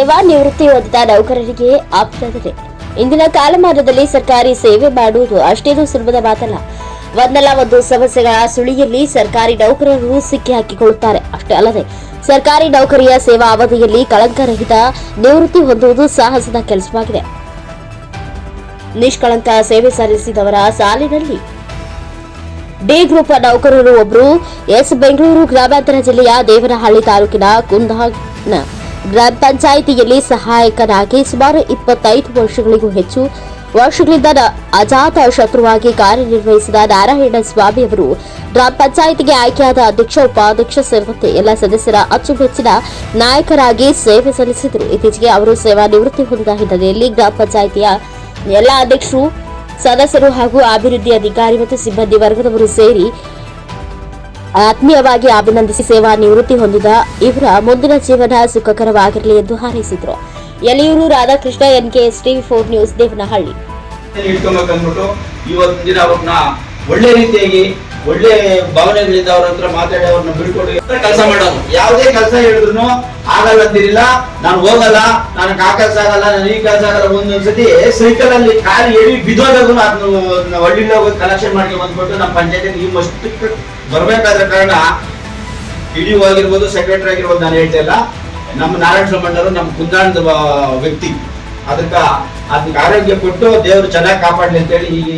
ಸೇವಾ ನಿವೃತ್ತಿ ಹೊಂದಿದ ನೌಕರರಿಗೆ ಆಪ್ತದೆ ಇಂದಿನ ಕಾಲಮಾನದಲ್ಲಿ ಸರ್ಕಾರಿ ಸೇವೆ ಮಾಡುವುದು ಅಷ್ಟೇನೂ ಸುಲಭದ ಮಾತಲ್ಲ. ಒಂದಲ್ಲ ಒಂದು ಸಮಸ್ಯೆಗಳ ಸುಳಿಯಲ್ಲಿ ಸರ್ಕಾರಿ ನೌಕರರು ಸಿಕ್ಕಿ ಹಾಕಿಕೊಳ್ಳುತ್ತಾರೆ. ಅಷ್ಟೇ ಅಲ್ಲದೆ, ಸರ್ಕಾರಿ ನೌಕರಿಯ ಸೇವಾ ಅವಧಿಯಲ್ಲಿ ಕಳಂಕರಹಿತ ನಿವೃತ್ತಿ ಹೊಂದುವುದು ಸಾಹಸದ ಕೆಲಸವಾಗಿದೆ. ನಿಷ್ಕಳಂಕ ಸೇವೆ ಸಲ್ಲಿಸಿದವರ ಸಾಲಿನಲ್ಲಿ ಡಿ ಗ್ರೂಪ್ ನೌಕರರು ಒಬ್ಬರು ಎಸ್ ಬೆಂಗಳೂರು ಗ್ರಾಮಾಂತರ ಜಿಲ್ಲೆಯ ದೇವನಹಳ್ಳಿ ತಾಲೂಕಿನ ಕುಂದನ ಗ್ರಾಮ ಪಂಚಾಯಿತಿಯಲ್ಲಿ ಸಹಾಯಕನಾಗಿ ಸುಮಾರು ಇಪ್ಪತ್ತೈದು ವರ್ಷಗಳಿಗೂ ಹೆಚ್ಚು ವರ್ಷಗಳಿಂದ ಅಜಾತ ಶತ್ರುವಾಗಿ ಕಾರ್ಯನಿರ್ವಹಿಸಿದ ನಾರಾಯಣ ಸ್ವಾಮಿ ಅವರು ಗ್ರಾಮ ಪಂಚಾಯಿತಿಗೆ ಆಯ್ಕೆಯಾದ ಅಧ್ಯಕ್ಷ, ಉಪಾಧ್ಯಕ್ಷ ಸೇರಿದಂತೆ ಎಲ್ಲ ಸದಸ್ಯರ ಅಚ್ಚುಮೆಚ್ಚಿನ ನಾಯಕರಾಗಿ ಸೇವೆ ಸಲ್ಲಿಸಿದರು. ಇತ್ತೀಚೆಗೆ ಅವರು ಸೇವಾ ನಿವೃತ್ತಿ ಹೊಂದಿದ ಹಿನ್ನೆಲೆಯಲ್ಲಿ ಗ್ರಾಮ ಪಂಚಾಯಿತಿಯ ಎಲ್ಲ ಅಧ್ಯಕ್ಷರು, ಸದಸ್ಯರು ಹಾಗೂ ಅಭಿವೃದ್ಧಿ ಅಧಿಕಾರಿ ಮತ್ತು ಸಿಬ್ಬಂದಿ ವರ್ಗದವರು ಸೇರಿ ಆತ್ಮೀಯವಾಗಿ ಅಭಿನಂದಿಸಿ ಸೇವಾ ನಿವೃತ್ತಿ ಹೊಂದಿದ ಇವರ ಮುಂದಿನ ಜೀವನ ಸುಖಕರವಾಗಿರಲಿ ಎಂದು ಹಾರೈಸಿದರು. Yaliyur Radhakrishna N K S TV four news, Devanahalli. ಒಳ್ಳೆ ರೀತಿಯಾಗಿ ಒಳ್ಳೆ ಭಾವನೆಗಳಿಂದ ಅವ್ರ ಹತ್ರ ಮಾತಾಡಿ ಅವ್ರನ್ನ ಬಿಡ್ಕೊಂಡು ಕೆಲಸ ಮಾಡೋದು ಯಾವುದೇ ಕೆಲಸ ಹೇಳಿದ್ರು ಆಗಲ್ಲ ಅಂದಿರಲಿಲ್ಲ ನಾನು ಹೋಗಲ್ಲ ನನಗೆ ಆ ಕೆಲಸ ಆಗಲ್ಲ, ನಾನು ಈ ಕೆಲಸ ಆಗಲ್ಲ ಒಂದೊಂದ್ಸತಿ ಸೈಕಲ್ ಅಲ್ಲಿ ಕಾಲು ಎಳಿ ಬಿದ್ದೋದಾಗೂ ಅದನ್ನ ಒಳ್ಳಿಲ್ಲ ಹೋಗಿ ಕಲೆಕ್ಷನ್ ಮಾಡ್ಕೊಂಡು ಬಂದ್ಬಿಟ್ಟು ನಮ್ಮ ಪಂಚಾಯತ್ ಈ ಮಷ್ಟಕ್ಕೆ ಬರಬೇಕಾದ ಕಾರಣ ಇಡಿ ಆಗಿರ್ಬೋದು ಸೆಕ್ರೆಟರಿ ಆಗಿರ್ಬೋದು ನಾನು ಹೇಳ್ತಾ ಇಲ್ಲ. ನಮ್ಮ ನಾರಾಯಣ ಸೋಮಣ್ಣರು ನಮ್ಮ ಕುಂದಾಣದ ವ್ಯಕ್ತಿ. ಅದಕ್ಕ ಅದಕ್ಕೆ ಆರೋಗ್ಯ ಕೊಟ್ಟು ದೇವರು ಚೆನ್ನಾಗಿ ಕಾಪಾಡ್ಲಿ ಅಂತೇಳಿ ಈಗ